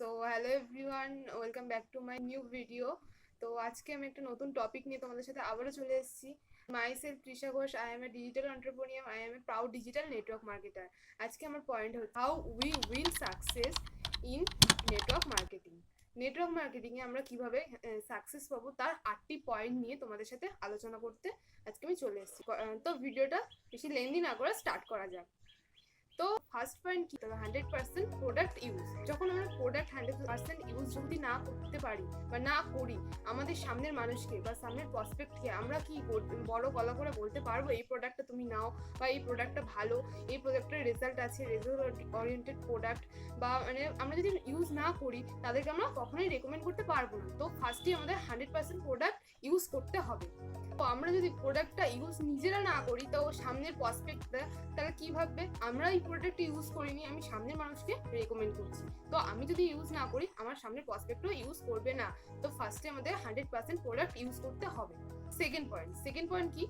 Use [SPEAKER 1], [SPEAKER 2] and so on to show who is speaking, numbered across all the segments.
[SPEAKER 1] So hello everyone welcome back to my new video তো আজকে আমি একটা নতুন টপিক নিয়ে তোমাদের সাথে আবারও চলে এসেছি। My self Trisha Ghosh I am a digital entrepreneur I am a proud digital network marketer আজকে আমার পয়েন্ট হচ্ছে how we will success in network marketing network মার্কেটিংয়ে আমরা কীভাবে সাকসেস পাবো তার আটটি পয়েন্ট নিয়ে তোমাদের সাথে আলোচনা করতে আজকে আমি চলে এসেছি। তো ভিডিওটা বেশি লেন্দি না করে স্টার্ট করা যাক। তো ফার্স্ট পয়েন্ট কি? হান্ড্রেড পার্সেন্ট প্রোডাক্ট ইউজ যখন আমরা প্রোডাক্ট হান্ড্রেড পার্সেন্ট ইউজ যদি না করতে পারি বা না করি, আমাদের সামনের মানুষকে বা সামনের প্রসপেক্টকে আমরা কি বড় গলা করে বলতে পারব, এই প্রোডাক্টটা তুমি নাও বা এই প্রোডাক্টটা ভালো, এই প্রোডাক্টের রেজাল্ট আছে রেজাল্ট ওরিয়েন্টেড প্রোডাক্ট বা মানে আমরা যদি ইউজ না করি, তাদেরকে আমরা কখনোই রেকমেন্ড করতে পারব না। তো ফার্স্টে আমাদের হান্ড্রেড পার্সেন্ট প্রোডাক্ট ইউজ করতে হবে। তো আমরা যদি প্রোডাক্টটা ইউজ নিজেরা না করি, তো সামনের প্রসপেক্টটা তারা কি ভাববে? আমরা এই প্রোডাক্ট ইউজ করিনি, আমি সামনের মানুষকে রেকমেন্ড করছি। তো আমি যদি ইউজ না করি, আমার সামনের প্রসপেক্টও ইউজ করবে না। তো ফার্স্টে আমাদের হান্ড্রেড পার্সেন্ট প্রোডাক্ট ইউজ করতে হবে। সেকেন্ড পয়েন্ট সেকেন্ড পয়েন্ট কি?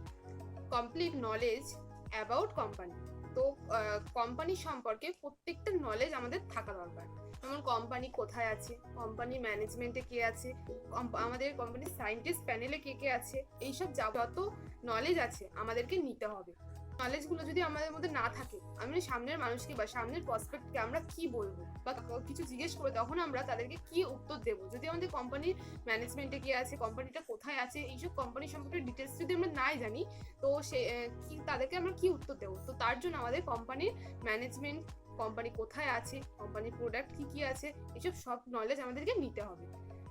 [SPEAKER 1] কমপ্লিট নলেজ অ্যাবাউট কোম্পানি তো কোম্পানি সম্পর্কে প্রত্যেকটা নলেজ আমাদের থাকা দরকার। যেমন কোম্পানি কোথায় আছে? কোম্পানি ম্যানেজমেন্টে কে আছে? আমাদের কোম্পানির সায়েন্টিস্ট প্যানেলে কে কে আছে? এইসব যত নলেজ আছে আমাদেরকে নিতে হবে। নলেজগুলো যদি আমাদের মধ্যে না থাকে, আমি সামনের মানুষকে বা সামনের প্রসপেক্টকে আমরা কি বলব? বা কিছু জিজ্ঞেস করে তখন আমরা তাদেরকে কি উত্তর দেবো? যদি আমাদের কোম্পানির ম্যানেজমেন্টে কি আছে কোম্পানিটা কোথায় আছে, এইসব কোম্পানি সম্পর্কে ডিটেলস যদি আমরা নাই জানি, তো সে কি তাদেরকে আমরা কি উত্তর দেবো? তো তার জন্য আমাদের কোম্পানির ম্যানেজমেন্ট কোম্পানি কোথায় আছে কোম্পানির প্রোডাক্ট কী কী আছে, এসব সব নলেজ আমাদেরকে নিতে হবে।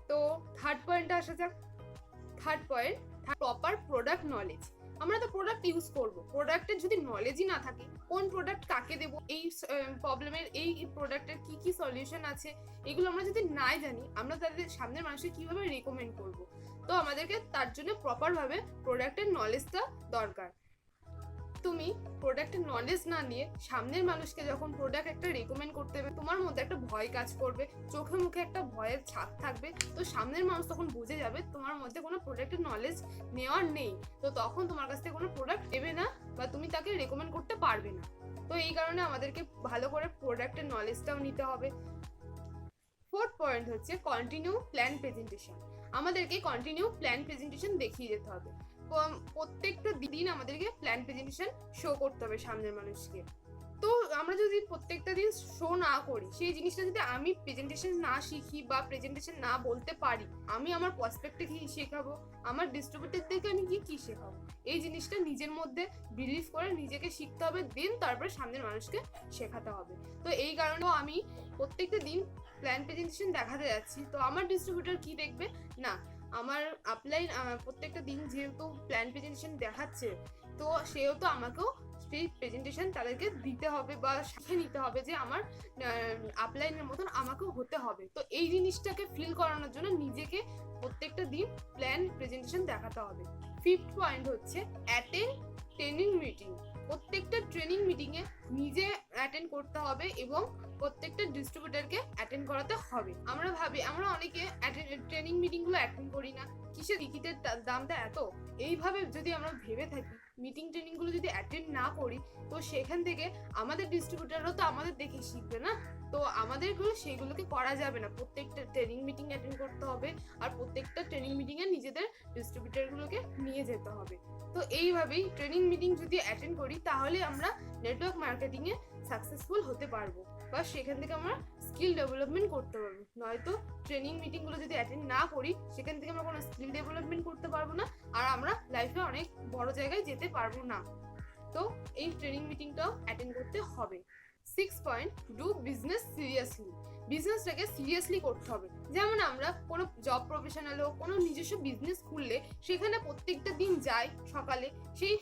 [SPEAKER 1] তো থার্ড পয়েন্টে আসা যাক। Third point proper product knowledge আমরা তো প্রোডাক্ট ইউজ করব। প্রোডাক্টের যদি নলেজই না থাকে, কোন প্রোডাক্ট কাকে দেবো, এই প্রবলেমের এই প্রোডাক্টের কি কি সলিউশন আছে, এগুলো আমরা যদি নাই জানি, আমরা তাদের সামনের মানুষকে কীভাবে রেকমেন্ড করব? তো আমাদেরকে তার জন্য প্রপারভাবে প্রোডাক্টের নলেজটা দরকার। তুমি প্রোডাক্টের নলেজ না নিয়ে সামনের মানুষকে যখন প্রোডাক্ট একটা রেকমেন্ড করতে হবে তোমার মধ্যে একটা ভয় কাজ করবে, চোখে মুখে একটা ভয়ের ছাপ থাকবে, তো সামনের মানুষ তখন বুঝে যাবে তোমার মধ্যে কোনো প্রোডাক্টের নলেজ নেওয়ার নেই। তো তখন তোমার কাছ থেকে কোনো প্রোডাক্ট নেবে না বা তুমি তাকে রেকমেন্ড করতে পারবে না। তো এই কারণে আমাদেরকে ভালো করে প্রোডাক্টের নলেজটাও নিতে হবে। ফোর্থ পয়েন্ট হচ্ছে কন্টিনিউ প্ল্যান প্রেজেন্টেশন আমাদেরকে কন্টিনিউ প্ল্যান প্রেজেন্টেশন দেখিয়ে যেতে হবে। প্রত্যেকটা দিন আমাদেরকে প্ল্যান প্রেজেন্টেশন শো করতে হবে সামনের মানুষকে। তো আমরা যদি প্রত্যেকটা দিন শো না করি, সেই জিনিসটা যদি আমি প্রেজেন্টেশন না শিখি বা প্রেজেন্টেশন না বলতে পারি, আমি আমার প্রসপেক্টে কি শেখাবো? আমার ডিস্ট্রিবিউটারদেরকে আমি কি কি শেখাবো? এই জিনিসটা নিজের মধ্যে বিলিভ করে নিজেকে শিখতে হবে দেন তারপরে সামনের মানুষকে শেখাতে হবে। তো এই কারণেও আমি প্রত্যেকটা দিন প্ল্যান প্রেজেন্টেশন দেখাতে যাচ্ছি। তো আমার ডিস্ট্রিবিউটার কি দেখবে? না আমার আপলাইন প্রত্যেকটা দিন যেহেতু প্ল্যান প্রেজেন্টেশন দেখাচ্ছে, তো সেও তো আমাকেও সেই প্রেজেন্টেশন তাদেরকে দিতে হবে বা শিখে নিতে হবে যে আমার আপলাইনের মতন আমাকেও হতে হবে। তো এই জিনিসটাকে ফিল করানোর জন্য নিজেকে প্রত্যেকটা দিন প্ল্যান প্রেজেন্টেশন দেখাতে হবে। ফিফথ পয়েন্ট হচ্ছে অ্যাটেন্ড ট্রেনিং মিটিং প্রত্যেকটা ট্রেনিং মিটিংয়ে নিজে অ্যাটেন্ড করতে হবে এবং প্রত্যেকটা করাতে হবে। আমরা ভাবি, আমরা অনেকে ট্রেনিং মিটিংগুলো অ্যাটেন্ড করি না। কিসের টিকিটের দামটা এত? এইভাবে যদি আমরা ভেবে থাকি মিটিং ট্রেনিংগুলো যদি অ্যাটেন্ড না করি, তো সেখান থেকে আমাদের ডিস্ট্রিবিউটারও তো আমাদের দেখে শিখবে না? তো আমাদেরগুলো সেইগুলোকে করা যাবে না। প্রত্যেকটা ট্রেনিং মিটিং অ্যাটেন্ড করতে হবে আর প্রত্যেকটা ট্রেনিং মিটিংয়ে নিজেদের ডিস্ট্রিবিউটারগুলোকে নিয়ে যেতে হবে। তো এইভাবেই ট্রেনিং মিটিং যদি অ্যাটেন্ড করি, তাহলে আমরা নেটওয়ার্ক মার্কেটিংয়ে সাকসেসফুল হতে পারব। বা সেখান থেকে আমরা স্কিল ডেভেলপমেন্ট করতে পারব নয়তো ট্রেনিং মিটিংগুলো যদি অ্যাটেন্ড না করি, সেখান থেকে আমরা কোনো স্কিল ডেভেলপমেন্ট করতে পারব না আর আমরা লাইফে অনেক বড় জায়গায় যেতে পারব না। তো এই ট্রেনিং মিটিংটাও অ্যাটেন্ড করতে হবে। Six point do business seriously বিজনেসটাকে seriously করতে হবে। যেমন আমরা কোনো জব প্রফেশনাল হোক, কোনো নিজস্ব বিজনেস খুললে সেখানে প্রত্যেকটা দিন যাই সকালে, সেই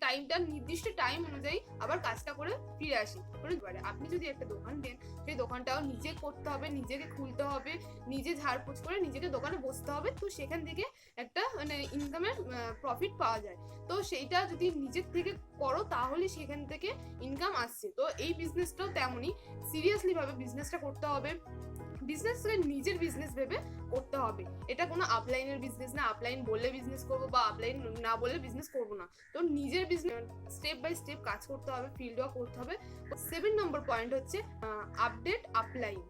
[SPEAKER 1] টাইমটা নির্দিষ্ট টাইম অনুযায়ী আবার কাজটা করে ফিরে আসি। করে আপনি যদি একটা দোকান দেন, সেই দোকানটাও নিজে করতে হবে, নিজেকে খুলতে হবে, নিজে ঝাড়পোছ করে নিজেকে দোকানে বসতে হবে, তো সেখান থেকে একটা মানে ইনকামের প্রফিট পাওয়া যায়। তো সেইটা যদি নিজের থেকে করো তাহলে সেখান থেকে ইনকাম আসছে। তো এই বিজনেসটাও তেমনই। সিরিয়াসলি ভাবে বিজনেসটা করতে হবে। বিজনেসকে নিজের বিজনেস ভেবে করতে হবে। এটা কোনো আপলাইনের বিজনেস না। আপলাইন বললে বিজনেস করব বা আপলাইন না বললে বিজনেস করব না। তো নিজের বিজনেস স্টেপ বাই স্টেপ কাজ করতে হবে ফিল্ড ওয়ার্ক করতে হবে। সেভেন নম্বর পয়েন্ট হচ্ছে আপডেট আপলাইন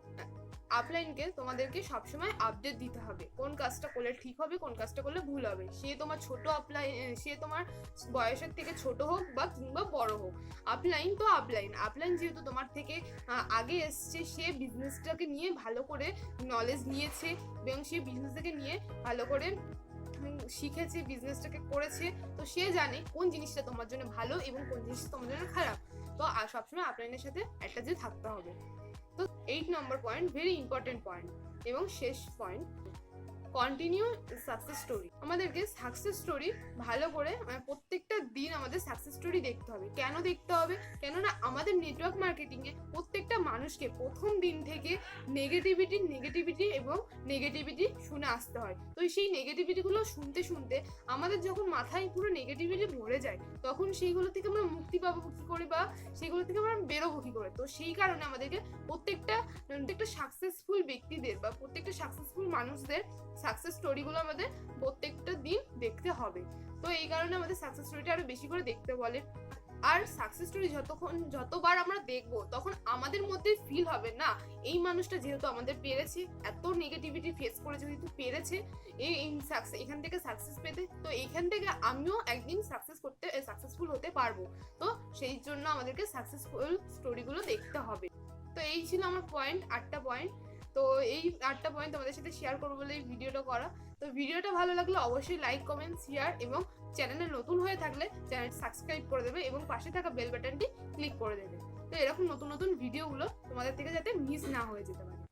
[SPEAKER 1] আপলাইনকে তোমাদেরকে সবসময় আপডেট দিতে হবে। কোন কাজটা করলে ঠিক হবে, কোন কাজটা করলে ভুল হবে। সে তোমার ছোট আপলাইন সে তোমার বয়সের থেকে ছোট হোক বা কিংবা বড় হোক। আপলাইন তো আপলাইন আপলাইন যেহেতু তোমার থেকে আগে এসছে, সে বিজনেসটাকে নিয়ে ভালো করে নলেজ নিয়েছে এবং সে বিজনেসটাকে নিয়ে ভালো করে শিখেছে বিজনেসটাকে করেছে। তো সে জানে কোন জিনিসটা তোমার জন্য ভালো এবং কোন জিনিসটা তোমার জন্য খারাপ। তো সবসময় আপলাইনের সাথে যে থাকতে হবে। তো eight number point very important point এবং শেষ পয়েন্ট কন্টিনিউ সাকসেস স্টোরি আমাদেরকে সাকসেস স্টোরি ভালো করে মানে প্রত্যেকটা দিন আমাদের সাকসেস স্টোরি দেখতে হবে। কেন দেখতে হবে? কেননা আমাদের নেটওয়ার্ক মার্কেটিংয়ে প্রত্যেকটা মানুষকে প্রথম দিন থেকে নেগেটিভিটি নেগেটিভিটি এবং নেগেটিভিটি শুনে আসতে হয়। তো সেই নেগেটিভিটিগুলো শুনতে শুনতে আমাদের যখন মাথায় পুরো নেগেটিভিটি ভরে যায়, তখন সেইগুলো থেকে আমরা মুক্তি পাবো কী করে বা সেগুলো থেকে আমরা বেরোবো কী করে? তো সেই কারণে আমাদেরকে প্রত্যেকটা প্রত্যেকটা সাকসেসফুল ব্যক্তিদের বা প্রত্যেকটা সাকসেসফুল মানুষদের সাকসেস স্টোরিগুলো আমাদের প্রত্যেকটা দিন দেখতে হবে। তো এই কারণে আমাদের সাকসেস স্টোরিটা আরও বেশি করে দেখতে বলে। আর সাকসেস স্টোরি যতক্ষণ, যতবার আমরা দেখব, তখন আমাদের মধ্যে ফিল হবে না। এই মানুষটা যেহেতু আমাদের পেরেছে, এত নেগেটিভিটি ফেস করে যেহেতু পেরেছে এই সাকসেস এখান থেকে সাকসেস পেতে, তো এখান থেকে আমিও একদিন সাকসেস করতে সাকসেসফুল হতে পারব। তো সেই জন্য আমাদেরকে সাকসেসফুল স্টোরিগুলো দেখতে হবে। তো এই ছিল আমার পয়েন্ট আটটা পয়েন্ট তো এই আটটা পয়েন্ট তোমাদের সাথে শেয়ার করব বলে এই ভিডিওটা করা। তো ভিডিওটা ভালো লাগলে অবশ্যই লাইক কমেন্ট শেয়ার এবং চ্যানেলে নতুন হয়ে থাকলে চ্যানেল সাবস্ক্রাইব করে দেবে এবং পাশে থাকা বেল বাটনটি ক্লিক করে দেবে। তো এরকম নতুন নতুন ভিডিওগুলো তোমাদের থেকে যাতে মিস না হয়ে যেতে পারে।